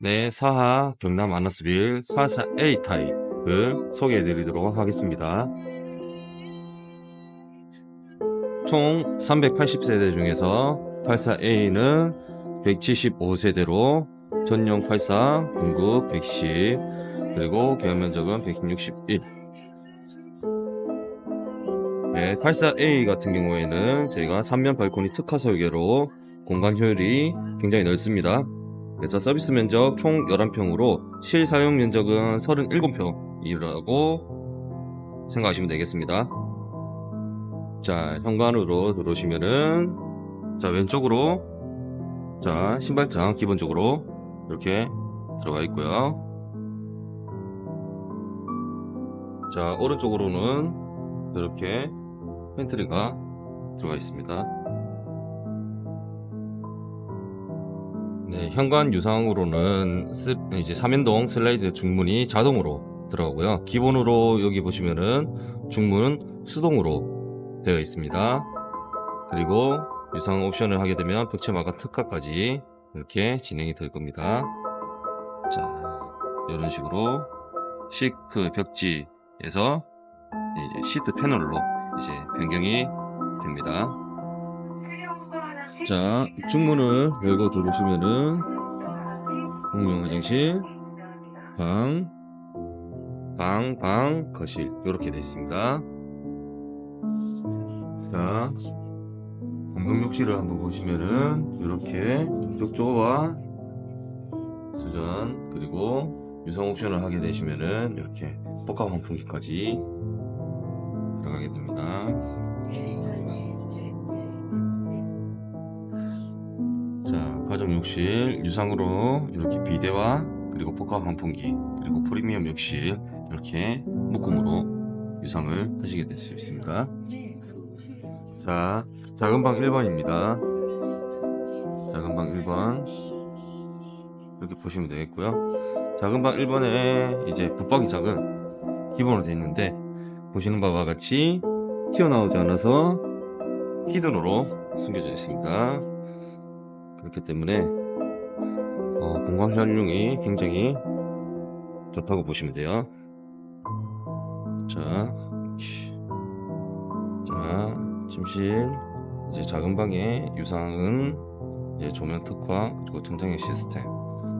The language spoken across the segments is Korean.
네, 사하 경남 아너스빌 84A 타입을 소개해 드리도록 하겠습니다. 총 380세대 중에서 84A는 175세대로 전용 84, 공급 110, 그리고 개연 면적은 161. 네, 84A 같은 경우에는 저희가 3면 발코니 특화 설계로 공간 효율이 굉장히 넓습니다. 그래서 서비스 면적 총 11평으로 실 사용 면적은 37평이라고 생각하시면 되겠습니다. 자, 현관으로 들어오시면은 자, 왼쪽으로 자, 신발장 기본적으로 이렇게 들어가 있고요. 자, 오른쪽으로는 이렇게 팬트리가 들어가 있습니다. 현관 유상으로는 스- 이제 3연동 슬라이드 중문이 자동으로 들어가고요. 기본으로 여기 보시면은 중문은 수동으로 되어 있습니다. 그리고 유상 옵션을 하게 되면 벽체 마감 특화까지 이렇게 진행이 될 겁니다. 자, 이런 식으로 시크 벽지에서 이제 시트 패널로 이제 변경이 됩니다. 자, 중문을 열고 들어오시면은 공용 화장실, 방, 방, 방, 거실 이렇게 되어 있습니다. 자, 공동 욕실을 한번 보시면은 이렇게 욕조와 수전 그리고 유성 옵션을 하게 되시면은 이렇게 복합 환풍기까지 들어가게 됩니다. 자, 가정 욕실 유상으로 이렇게 비대와 그리고 복합 환풍기 그리고 프리미엄 욕실 이렇게 묶음으로 유상을 하시게 될 수 있습니다. 자, 작은 방 1번입니다. 작은 방 1번 이렇게 보시면 되겠고요. 작은 방 1번에 이제 붙박이장은 기본으로 되어 있는데 보시는 바와 같이 튀어나오지 않아서 히든으로 숨겨져 있습니다. 그렇기 때문에 어, 공간 활용이 굉장히 좋다고 보시면 돼요. 자. 자, 침실 이제 작은 방의 유상은 이제 조명 특화 그리고 천장의 시스템.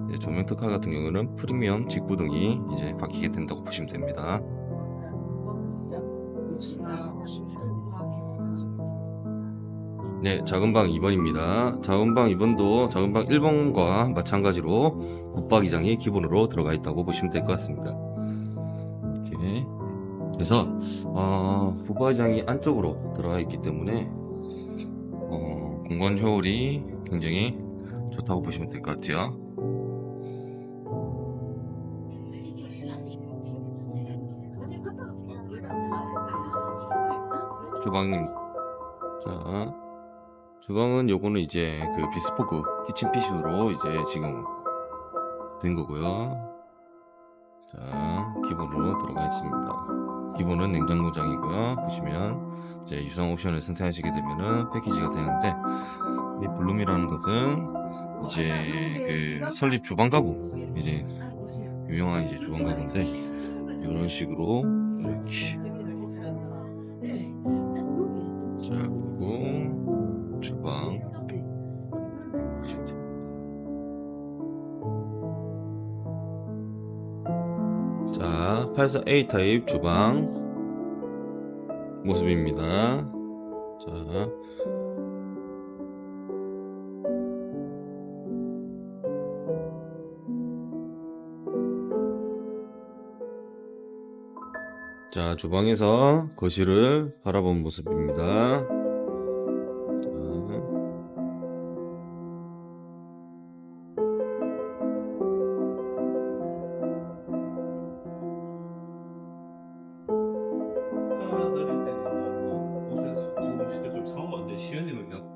이제 조명 특화 같은 경우는 프리미엄 직구 등이 이제 바뀌게 된다고 보시면 됩니다. 네, 작은 방 2번입니다. 작은 방 2번도 작은 방 1번과 마찬가지로 붙박이장이 기본으로 들어가 있다고 보시면 될 것 같습니다. 이렇게. 그래서, 어, 붙박이장이 안쪽으로 들어가 있기 때문에, 어, 공간 효율이 굉장히 좋다고 보시면 될 것 같아요. 주방님. 자, 주방은 요거는 이제 그 비스포크 키친 핏으로 이제 지금 된 거고요. 자, 기본으로 들어가 있습니다. 기본은 냉장고장이고요. 보시면 이제 유상 옵션을 선택하시게 되면은 패키지가 되는데 이 블룸이라는 것은 이제 그 설립 주방 가구 이제 유명한 이제 주방 가구인데 이런 식으로 이렇게 자 84A 타입 주방 모습입니다 자 자, 주방에서 거실을 바라본 모습입니다. 学연이 녹.